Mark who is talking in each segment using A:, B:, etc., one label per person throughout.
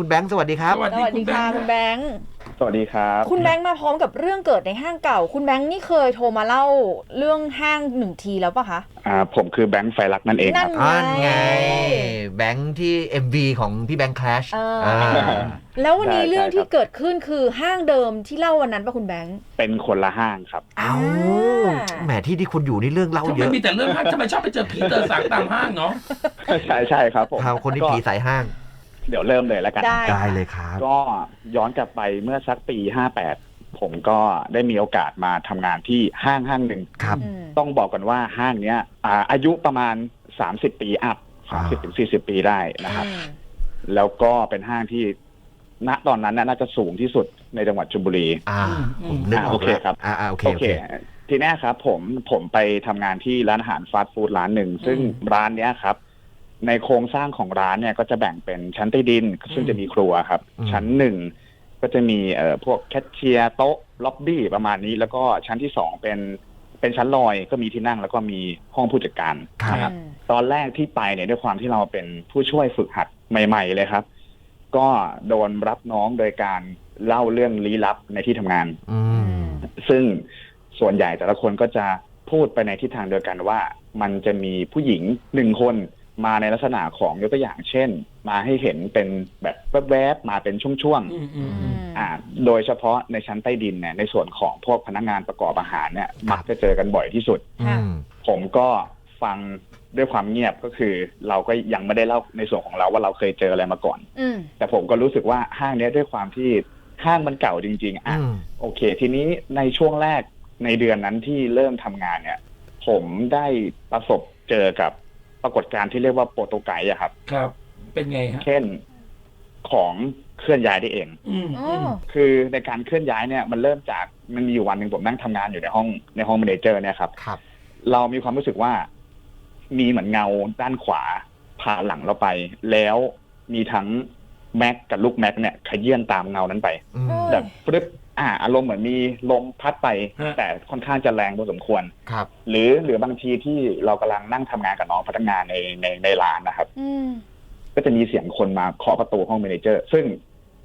A: คุณแบงค์สวัสดีครับ
B: สวัส
C: ส
B: ดี
C: วัส
B: คุ
C: ดี
B: ณแบ
C: ค่ะ
B: งค์
C: คุณแบงค์
D: สวัสดีครับ
C: คุณแบงค์มาพร้อมกับเรื่องเกิดในห้างเก่า คุณแบงค์นี่เคยโทรมาเล่าเรื่องห้างหนึ่งทีแล้วปะคะ
D: อ่าผมคือแบงค์ไฟรักนั่นเองค
C: นั่
D: รับ
C: น
A: อ่านไง แบงค์ที่ MV ของพี่แบงค์คลาช
C: เอออ่าแล้ววันนี้
D: ใช่
C: เรื่อง
D: ใช่
C: ที่
D: ครับ
C: เกิดขึ้นคือห้างเดิมที่เล่าวันนั้นปะคุณแบงค์
D: เป็นคนละห้างครับ
A: เอ้า
C: อ่า
A: แหมที่ที่คุณอยู่นี่เรื่องเล่า
B: ทำ
A: เย
B: ไม
A: อะ
B: มีแต่เรื่องห้างทำไมชอบไปเจอผีเตอสางตามห้างเนาะ
D: ใช่ใช่ครับผม
A: ข่าวคนที่
D: ก็
A: ผีสายห้าง
D: เดี๋ยวเริ่มเลยแล้วกัน
C: ได้
A: ได้เลยครับ
D: ก็ย้อนกลับไปเมื่อสักปี 58 ผมก็ได้มีโอกาสมาทำงานที่ห้างห้างหนึ่ง
A: ครับ
C: อืม
D: ต้องบอกกันว่าห้างเนี้ยอ่าอายุประมาณ 30 ปีอัพ
A: อ่า
D: 30ถึง40 ปีได้นะครับ
C: อืม
D: แล้วก็เป็นห้างที่ณตอนนั้นน่ะน่าจะสูงที่สุดในจังหวัดชลบุรี
A: อ่า
B: อืม
A: ผมนึกอ
D: อ่า
A: อ
D: โอกเค
A: แล้ว
D: ครับ
A: อ่าอ่าโอเค
D: โอ
A: โอ
D: เค
A: เค
D: ทีเนี้ยครับผมผมไปทำงานที่ร้านอาหารฟาสต์ฟู้ดร้านหนึ่ง ซึ่งร้านเนี้ยครับ ในโครงสร้างของร้านเนี่ยก็จะแบ่งเป็นชั้นใต้ดิน ซึ่งจะมีครัวครับ
A: อืม
D: ชั้นหนึ่งก็จะมีเอ่อพวกแคชเชียร์โต๊ะล็อบบี้ประมาณนี้ แล้วก็ชั้นที่สองเป็นเป็นชั้นลอยก็มีที่นั่งแล้วก็มีห้องผู้จัดการ
A: ครับ
D: นะครับ
C: อืม
D: ตอนแรกที่ไปเนี่ยด้วยความที่เราเป็นผู้ช่วยฝึกหัดใหม่ ๆ เลยครับ ก็โดนรับน้องโดยการเล่าเรื่องลี้ลับในที่ทำงาน
A: อืม
D: ซึ่งส่วนใหญ่แต่ละคนก็จะพูดไปในทิศทางเดียวกันว่า มันจะมีผู้หญิงหนึ่งคน มาในลักษณะของยกตัวอย่างเช่น มาให้เห็นเป็นแบบแวบๆมาเป็นช่วง
B: อืมอืม
C: อื
B: อืม
C: ม
D: ๆอ่า โดยเฉพาะในชั้นใต้ดินเนี่ยในส่วนของพวกพนักงานประกอบอาหารเนี่ย มักจะเจอกันบ่อยที่สุด
A: อืม
D: ผมก็ฟังด้วยความเงียบก็คือ เราก็ยังไม่ได้เล่าในส่วนของเราว่าเราเคยเจออะไรมาก่อน
C: อืม
D: แต่ผมก็รู้สึกว่าห้างเนี้ยด้วยความที่ห้างมันเก่าจริง ๆอะ
A: อืม
D: โอเค ทีนี้ในช่วงแรกในเดือนนั้นที่เริ่มทำงานเนี่ย ผมได้ประสบเจอกับ ปรากฏการณ์ที่เรียกว่าโปรโตไกด์อะครับ
B: ครับ เป็นไงฮะ
D: เช่นของเคลื่อนย้ายได้เอง
B: อืม
C: อ๋
B: อืม
C: อ
D: คือในการเคลื่อนย้ายเนี่ยมันเริ่มจากมันมีอยู่วันหนึ่งผมนั่งทำงานอยู่ในห้องในห้อง m ม n นเจอร์เนี่ยครับ
A: ครับ
D: เรามีความรู้สึกว่ามีเหมือนเงาด้านขวาผ่านหลังเราไป แล้วมีทั้งแม็กกับลูกแม็กเนี่ยขยื่นตามเงานั้นไป
A: อืม
D: แบบฟรึบ อ่าอารมณ์เหมือนมีลมพัดไปแต่ค่อนข้างจะแรงพอสมควร
A: ครับ
D: หรือหรือบางทีที่เรากำลังนั่งทำงานกับน้องพนักงานในในในร้านนะครับ
C: อืม
D: ก็จะมีเสียงคนมาเคาะประตูห้องเมเนเจอร์ ซึ่ง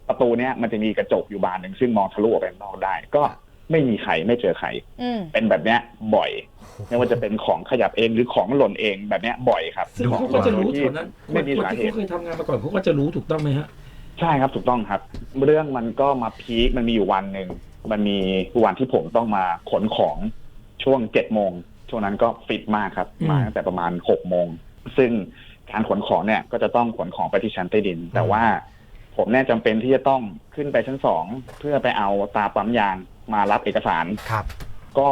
D: ประตูเนี้ยมันจะมีกระจกอยู่บานหนึ่งซึ่งมองทะลุออกไปข้างนอกได้ ก็ไม่มีใครไม่เจอใคร
C: อืม
D: เป็นแบบเนี้ยบ่อย ไม่ว่าจะเป็นของขยับเองหรือของหล่นเองแบบเนี้ยบ่อยครับ
B: ซึ่งเขาก็จะรู้แถวนั้นค
D: ไม่
B: น
D: มี
B: คน
D: สา
B: ที่
D: เหตุ
B: เขาเคยทำงานมาก่อนเขาก็จะรู้ถูกต้องไหมฮะ
D: ใช่ครับถูกต้องครับ เรื่องมันก็มาพีคมันมีอยู่วันหนึ่งมันมีวันที่ผมต้องมาขนของช่วงเจ็ดโมงช่วงนั้นก็ฟิตมากครับ
B: อืม
D: มาตั้งแต่ประมาณหกโมงซึ่งการขนของเนี่ยก็จะต้องขนของไปที่ชั้นใต้ดิน แต่ว่าผมเนี่ยจำเป็นที่จะต้องขึ้นไปชั้นสองเพื่อไปเอาตาปั๊มยางมารับเอกสาร
A: ครับ
D: ก็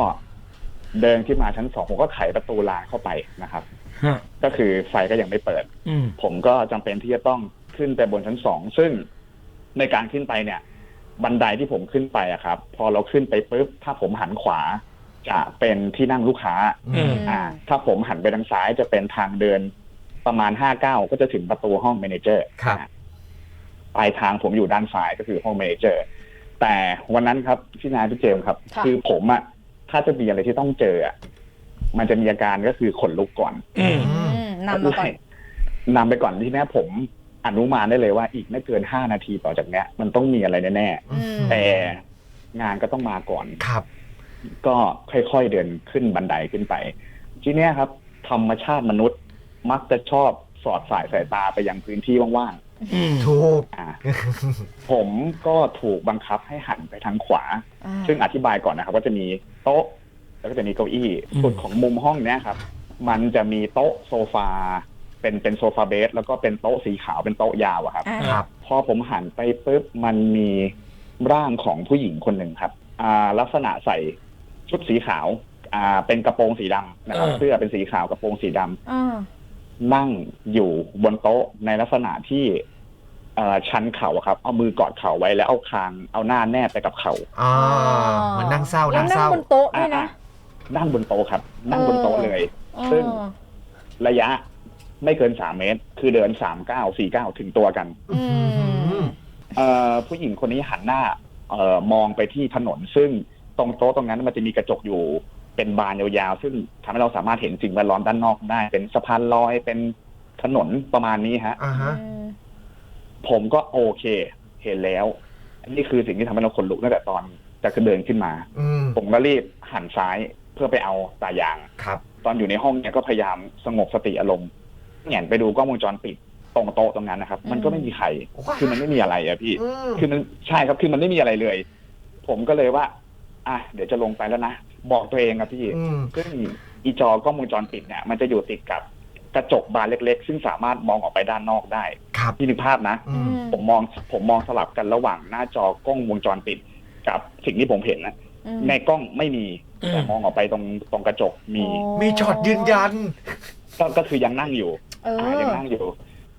D: เดินขึ้นมาชั้นสองผมก็ไขประตูลานเข้าไปนะครับ
B: ฮะ
D: ก็คือไฟก็ยังไม่เปิด
B: อืม
D: ผมก็จำเป็นที่จะต้อง ขึ้นไปบนชั้นสองซึ่งในการขึ้นไปเนี่ย บันไดที่ผมขึ้นไปอะครับ พอเราขึ้นไปปุ๊บถ้าผมหันขวาจะเป็นที่นั่งลูกค้า
A: อืม
D: อ่า ถ้าผมหันไปทางซ้ายจะเป็นทางเดินประมาณห้าเก้าก็จะถึงประตูห้องเมเนเจอร์
A: ครับ
D: อ่าปลายทางผมอยู่ด้านซ้ายก็คือห้องเมเนเจอร์ แต่วันนั้นครับพี่นายพี่เจมส์ครับ
C: ค่ะ
D: คือผมอะถ้าจะมีอะไรที่ต้องเจออะมันจะมีอาการก็คือขนลุกก่อน
B: อืม
C: อืมนำมาก่อน
D: นำไปก่อนที่แนี้ผม อนุมานได้เลยว่าอีกไม่เกินห้านาทีต่อจากเนี้ย มันต้องมีอะไรแน่
C: อืม
D: ๆแต่งานก็ต้องมาก่อน
A: ครับ
D: ก็ค่อยๆเดินขึ้นบันไดขึ้นไป ทีเนี้ยครับ ธรรมชาติมนุษย์มักจะชอบสอดสายสายตาไปยังพื้นที่ว่าง
B: อืม
A: ถูก
D: ๆอ่าผมก็ถูกบังคับให้หันไปทางขวา
C: อ่า
D: ซึ่งอธิบายก่อนนะครับว่าจะมีโต๊ะ แล้วก็จะมีเก้าอี้ส่วนของมุมห้องเนี้ยครับ มันจะมีโต๊ะโซฟา เป็นเป็นโซฟาเบสแล้วก็เป็นโต๊ะสีขาวเป็นโต๊ะยาวอะครับ
C: อ่า
A: ครับ
D: พอผมหันไปปุ๊บมันมีร่างของผู้หญิงคนหนึ่งครับอ่าลักษณะใส่ชุดสีขาวอ่าเป็นกระโปรงสีดำนะครับ
B: เออ
D: เสื้อเป็นสีขาวกระโปรงสีดำ
C: อ่า
D: นั่งอยู่บนโต๊ะในลักษณะที่เอ่อชันเข่าอะครับ เอามือกอดเข่าไว้แล้วเอาคางเอาหน้าแนบไปกับเข่า
A: อ่าเหมันนั่งเศร้า
C: แล้ว
A: นั่ง
C: นั่
A: เศ
C: ง
A: ร้า
C: บนโต๊ะด้วยนะ
D: อ่านั่งบนโต๊ะครับ นั่งบนโต๊ะเลย ซึ่ง
C: อ๋อ
D: ระยะ ไม่เกินสามเมตร คือเดินสามเก้าสี่เก้าถึงตัวกัน
C: อืม
D: เอ่อผู้หญิงคนนี้หันหน้าเอ่อมองไปที่ถนน ซึ่งตรงโต๊ะตรงนั้นมันจะมีกระจกอยู่เป็นบานยาวๆ ซึ่งทำให้เราสามารถเห็นสิ่งแวดล้อมด้านนอกได้ เป็นสะพานลอยเป็นถนนประมาณนี้ฮะ
A: อ่าฮะ
C: อืม
D: ผมก็โอเค เห็นแล้ว อันนี้คือสิ่งที่ทำให้เราขนลุกตั้งแต่ตอนจะเดินขึ้นมา
A: อืม
D: ผมก็รีบหันซ้ายเพื่อไปเอาตายาง
A: ครับ
D: ตอนอยู่ในห้องเนี่ยก็พยายามสงบสติอารมณ์ แหงนไปดูกล้องวงจรปิดตรงโต๊ะตรงนั้นนะครับ มันก็ไม่มีใคร
A: ว้าว
D: คือมันไม่มีอะไรอะพี่
A: อืม
D: คือมันใช่ครับ คือมันไม่มีอะไรเลย ผมก็เลยว่า อะเดี๋ยวจะลงไปแล้วนะ บอกตัวเองครับพี่
A: อืม
D: ซึ่งอีจอกล้องวงจรปิดเนี่ย มันจะอยู่ติดกับกระจกบานเล็ก ๆ ซึ่งสามารถมองออกไปด้านนอกได้
A: ครับ
D: พี่นึกภาพนะ
A: อืม
D: ผมมอง ผมมองสลับกันระหว่างหน้าจอกล้องวงจรปิด กับสิ่งที่ผมเห็นนะ
C: อืม
D: ในกล้องไม่มี
B: อืม
D: แต่มองออกไปตรงตรงกระจกมี
C: โมี
A: ช็อตยืนยัน
D: ก็ก็คือยังนั่งอยู่
C: เออ
D: อ่ายังนั่งอยู่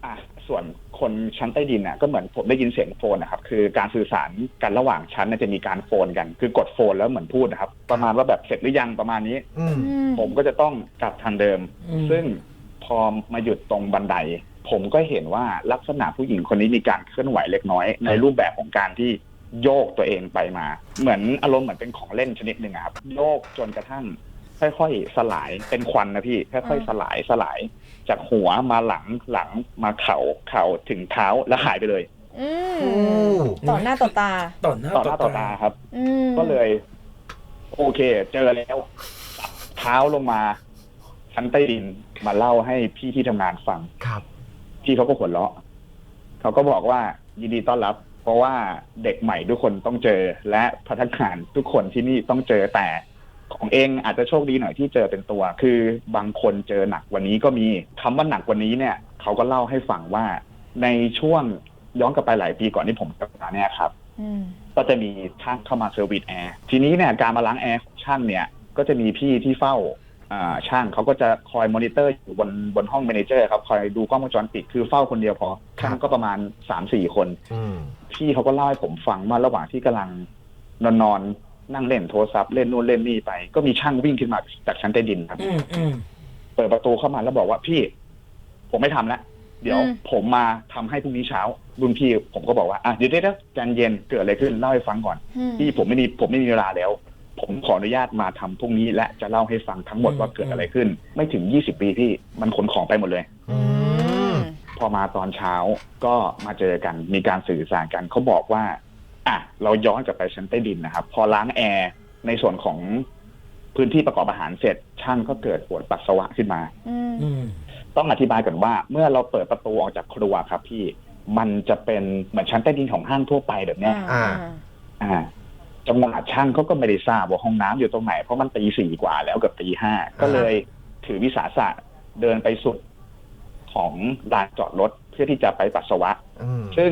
D: อะส่วนคนชั้นใต้ดินน่ะก็เหมือนผมได้ยินเสียงโฟนนะครับ คือการสื่อสารกันระหว่างชั้นน่ะจะมีการโฟนกัน คือกดโฟนแล้วเหมือนพูดนะครับ ประมาณว่าแบบเสร็จหรือยังประมาณนี้
A: อืม
C: อืม
D: ผมก็จะต้องกลับทางเดิม
B: อืม
D: ซึ่งพอมาหยุดตรงบันได ผมก็เห็นว่าลักษณะผู้หญิงคนนี้มีการเคลื่อนไหวเล็กน้อย ในรูปแบบของการที่โยกตัวเองไปมา เหมือนอารมณ์เหมือนเป็นของเล่นชนิดหนึ่งอะครับ โยกจนกระทั่ง ค่อยๆสลายเป็นควันนะพี่ ค่อยๆสลายสลาย จากหัวมาหลังหลังมาเข่าเข่าถึงเท้าแล้วหายไปเลย
C: อืม
A: โอ้
C: ต่อหน้าต่อตา
B: ต่อหน้า
D: ต่อหน้าต่อตาครับ
C: อืม
D: ก็เลย โอเค เจอแล้วจับเท้าลงมา ชั้นใต้ดินมาเล่าให้พี่ที่ทำงานฟัง
A: ครับ
D: พี่เขาก็หัวเราะเขาก็บอกว่ายินดีต้อนรับ เพราะว่าเด็กใหม่ทุกคนต้องเจอ และพนักงานทุกคนที่นี่ต้องเจอแต่ ของเองอาจจะโชคดีหน่อยที่เจอเป็นตัว คือบางคนเจอหนักกวันนี้ก็มีคำว่าหนักกวันนี้เนี่ยเขาก็เล่าให้ฟังว่าในช่วงย้อนกลับไปหลายปีก่อนที่ผมกลับมาเนี่ยครับ
C: อืม
D: ก็จะมีช่างเข้ามาเซอร์วิสแอร์ทีนี้เนี่ยการมาล้างแอร์ของช่างเนี่ยก็จะมีพี่ที่เฝ้าอ่าช่างเขาก็จะคอยมอนิเตอร์อยู่บนบนห้องเมเนเจอร์ครับคอยดูกล้องวงจรปิดคือเฝ้าคนเดียวพอช่างก็ประมาณสามสี่คน
A: อืม
D: พี่เขาก็เล่าให้ผมฟังว่าระหว่างที่กำลังนอนนอนๆ นั่งเล่นโทรศัพท์เล่นนู่นเล่นนี่ไป ก็มีช่างวิ่งขึ้นมาจากชั้นใต้ดินครับ
B: อืมอืม
D: เปิดประตูเข้ามาแล้วบอกว่าพี่ ผมไม่ทำแล้วเดี๋ยว
C: อืม
D: ผมมาทำให้พรุ่งนี้เช้ารุ่นพี่ผมก็บอกว่าอะเดี๋ยวเดี๋ยวใจเย็นเกิดอะไรขึ้นเล่าให้ฟังก่อน
C: อืม
D: พี่ผมไม่มีผมไม่มีเวลาแล้ว ผมขออนุญาตมาทำพรุ่งนี้และจะเล่าให้ฟังทั้งหมดว่าเกิดอะไรขึ้น ไม่ถึงยี่สิบปีพี่มันขนของไปหมดเลย
C: อืม
D: พอมาตอนเช้าก็มาเจอกันมีการสื่อสารกันเขาบอกว่า อะเราย้อนกลับไปชั้นใต้ดินนะครับ พอล้างแอร์ในส่วนของพื้นที่ประกอบอาหารเสร็จช่างก็เกิดปวดปัสสาวะขึ้นมา
C: อืม
B: อืม
D: ต้องอธิบายก่อนว่าเมื่อเราเปิดประตูออกจากครัวครับ พี่มันจะเป็นเหมือนชั้นใต้ดินของห้างทั่วไปแบบเนี้ย
C: อ่า
D: อ่าจังหวะช่างเขาก็ไม่ได้ทราบว่าห้องน้ำอยู่ตรงไหน เพราะมันตีสี่กว่าแล้วเกับตีห้าก็เลยถือวิสาสะเดินไปสุดของลานจอดรถเพื่อที่จะไปปัสสาวะ
A: อืม
D: ซึ่ง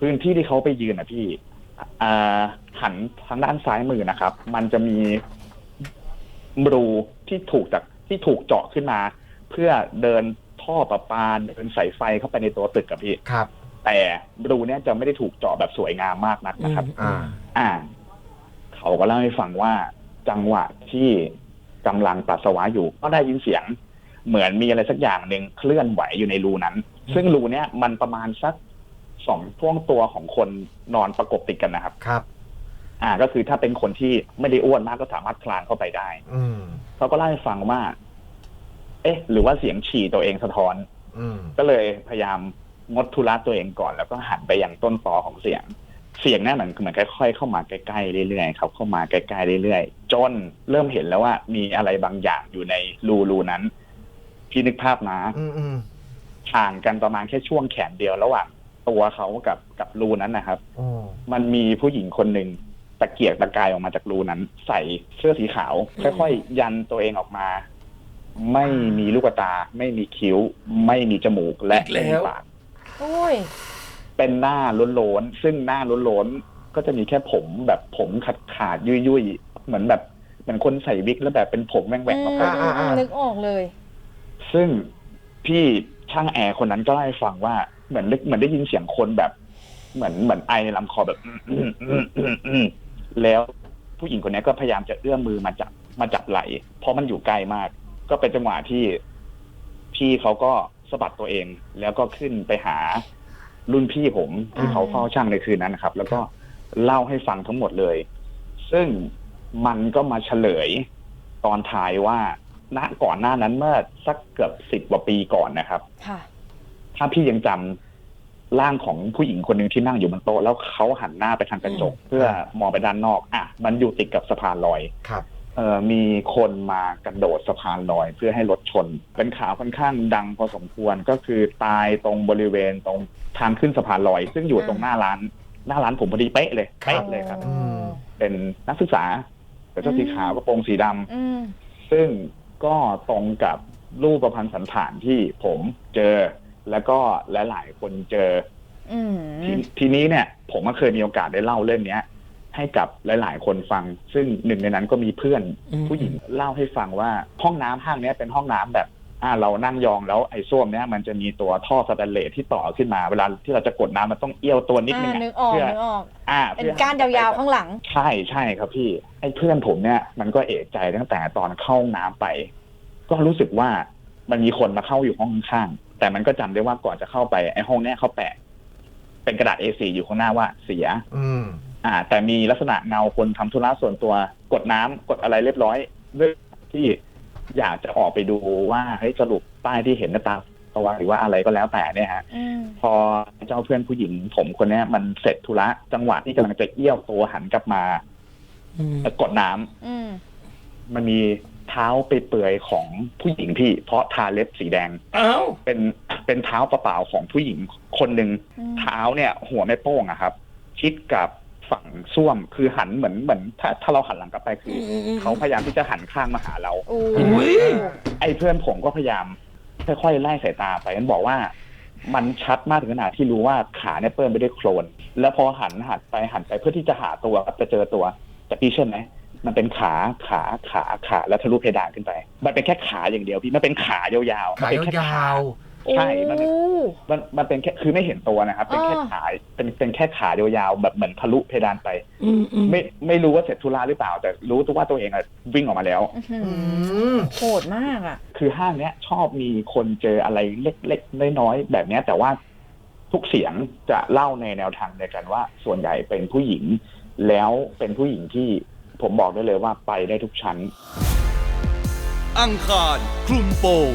D: พื้นที่ที่เขาไปยืนนะพี่อ่า หันทางด้านซ้ายมือนะครับ มันจะมีรูที่ถูกจากที่ถูกเจาะขึ้นมา เพื่อเดินท่อประปาเดินสายไฟเข้าไปในตัวตึกกับพี่
A: ครับ
D: แต่รูเนี้ยจะไม่ได้ถูกเจาะแบบสวยงามมากนักนะครับ
A: อ่า
D: อ่า เขาก็เล่าให้ฟังว่าจังหวะที่กำลังปัสสาวะอยู่ ก็ได้ยินเสียง เหมือนมีอะไรสักอย่างหนึ่งเคลื่อนไหวอยู่ในรูนั้น ซึ่งรูเนี้ยมันประมาณสัก สองช่วงตัวของคนนอนประกบติดกันนะครับ
A: ครับ
D: อ่า ก็คือถ้าเป็นคนที่ไม่ได้อ้วนมากก็สามารถคลานเข้าไปได้
A: อืม
D: เขาก็เล่าให้ฟังว่า เอ๊ะ หรือว่าเสียงฉี่ตัวเองสะท้อน
A: อืม
D: ก็เลยพยายามงดธุระตัวเองก่อน แล้วก็หันไปยังต้นตอของเสียง เสียงนั่นเหมือนเหมือนค่อยๆเข้ามาใกล้ๆเรื่อยๆครับเข้ามาใกล้ๆเรื่อยๆจนเริ่มเห็นแล้วว่ามีอะไรบางอย่างอยู่ในรูรูนั้น พี่นึกภาพนะ
A: อืมอืม
D: ห่างกันประมาณแค่ช่วงแขนเดียวระหว่าง ตัวเขากับกับรูนั้นนะครับ
A: โอ้
D: มันมีผู้หญิงคนหนึ่งตะเกียกตะกายออกมาจากรูนั้น ใส่เสื้อสีขาว ค่อยๆ ยันตัวเองออกมา ไม่มีลูกตา ไม่มีคิ้ว ไม่มีจมูกและ
B: อีกแล้ว
D: ไม่มีปาก
C: โอ้ย
D: เป็นหน้าล้นๆ ซึ่งหน้าล้นๆ ก็จะมีแค่ผมแบบผมขาดขาดๆยุ่ยๆ เหมือนแบบเหมือนคนใส่วิกแล้วแบบเป็นผมแหว่งๆมาโผล่
A: อ่าอ่า
C: นึกออกเลย
D: ซึ่งพี่ช่างแอร์คนนั้นก็เล่าให้ฟังว่า เหมือนได้เหมือนได้ยินเสียงคนแบบ เหมือนเหมือนไอในลำคอแบบอืมอืมอืมอืมแล้วผู้หญิงคนนี้ก็พยายามจะเอื้อมมือมาจับมาจับไหล เพราะมันอยู่ไกล้มาก ก็เป็นจังหวะที่พี่เขาก็สะบัดตัวเอง แล้วก็ขึ้นไปหารุ่นพี่ผมที่เขาเฝ้าช่างในคืนนั้นนะครับ แล้วก็เล่าให้ฟังทั้งหมดเลย ซึ่งมันก็มาเฉลยตอนท้ายว่าณก่อนหน้านั้นเมื่อสักเกือบสิบกว่าปีก่อนนะครับ ถ้าพี่ยังจร่างของผู้หญิงคนหนึ่งที่นั่งอยู่บนโต๊ะแล้วเขาหันหน้าไปทางกระจก เพื่อมองไปด้านนอก อะ มันอยู่ติดกับสะพานลอย
A: ครับ
D: เอ่อมีคนมากระโดดสะพานลอยเพื่อให้รถชน เป็นข่าวค่อนข้างดังพอสมควรก็คือตายตรงบริเวณตรงทางขึ้นสะพานลอย ซึ่งอยู่ตรงหน้าร้าน หน้าร้านผมพอดีเป๊ะเลยเป๊ะเลยครับ
A: อืม
D: เป็นนักศึกษาแต่เสื้อสีขาวกระโปรงสีดำ
C: อืม
D: ซึ่งก็ตรงกับรูปประพันธ์สันฐานที่ผมเจอ แล้วก็หลายๆคนเจอ
C: อืม
D: ททีนี้เนี่ย ผมก็เคยมีโอกาสได้เล่าเรื่องเนี้ย ให้กับหลาย ๆ คนฟัง ซึ่งหนึ่งในนั้นก็มีเพื่อน
B: อืม
D: ผู้หญิงเล่าให้ฟังว่าห้องน้ำห้างเนี้ยเป็นห้องน้ำแบบอ่าเรานั่งยองแล้วไอ้ส้วมเนี้ยมันจะมีตัวท่อสแตนเลสที่ต่อขึ้นมาเวลาที่เราจะกดน้ำมันต้องเอี้ยวตัวนิดนึง
C: อ่า
D: อะ
C: นึกออก
D: เพื่อ
C: นึกออก
D: อ่า
C: เป็น
D: พื่อ
C: ก้านยาวๆข้างหลัง
D: ใช่ใช่ครับพี่ไอ้เพื่อนผมเนี่ย มันก็เอะใจตั้งแต่ตอนเข้าห้องน้ำไป ก็รู้สึกว่ามันมีคนมาเข้าอยู่ห้องข้างๆ แต่มันก็จำได้ว่าก่อนจะเข้าไปไอ้ห้องเนี้ยเขาแปะ เป็นกระดาษ A4 อยู่ข้างหน้าว่าเสีย
A: อืม
D: อ่า แต่มีลักษณะเงาคนทำธุระส่วนตัวกดน้ำกดอะไรเรียบร้อยด้วยที่อยากจะออกไปดูว่าเฮ้ยสรุปป้ายที่เห็นหน้าตาตัวหรือว่าอะไรก็แล้วแต่เนี่ยฮะ
C: อืม
D: พอเจ้าเพื่อนผู้หญิง ผมคนเนี้ย มันเสร็จธุระจังหวะที่กำลังจะเอี้ยวตัวหันกลับมา
B: อืม
D: กดน้ำ
C: อืม
D: มันมี เท้าไปเปื่อยๆของผู้หญิงพี่ เพราะทาเล็บสีแดง
B: เอ้า
D: เป็นเป็นเท้าเปล่าๆของผู้หญิงคนหนึ่ง
C: อืม
D: เท้าเนี่ย หัวแม่โป้งอะครับ ชิดกับฝั่งส้วมคือหันเหมือนเหมือนถ้าถ้าเราหันหลังกลับไปคืออเขาพยายามที่จะหันข้างมาหาเรา
C: โอ้
B: อุ๊ย
D: ไอ้เพื่อนผมก็พยายามค่อยๆไล่สายตาไปมันบอกว่า มันชัดมากถึงขนาดที่รู้ว่าขาเนี่ยเปื้อนไปด้วยโคลน แล้วพอหันหันไปหันไปเพื่อที่จะหาตัวจะเจอตัว แต่พี่เชื่อไหม มันเป็นขาขาขาขาแล้วทะลุเพดานขึ้นไป มันเป็นแค่ขาอย่างเดียวพี่มันเป็นขายาวๆ
A: ขาย
D: มันเป็นแค่
A: ยาว
D: ใช่ มันเป็น
C: โอ้
D: มันมันเป็นแค่คือไม่เห็นตัวนะครับ เป็นแค่
C: อ่า
D: ขาเป็นเป็นแค่ขายาวๆแบบเหมือนทะลุเพดานไป
B: อืมอืม
D: ไม่ไม่รู้ว่าเสร็จธุระหรือเปล่า แต่รู้ตัวว่าตัวเองอะวิ่งออกมาแล้ว
C: อื้อหื
A: ๆ
C: อ
A: อืม
C: โหดมากอะ
D: คือห้างเนี้ยชอบมีคนเจออะไรเล็กๆน้อยๆแบบเนี้ย แต่ว่าทุกเสียงจะเล่าในแนวทางเดียวกันว่า ส่วนใหญ่เป็นผู้หญิง แล้วเป็นผู้หญิงที่ ผมบอกได้เลยว่าไปได้ทุกชั้น
E: อังคารคลุมโปง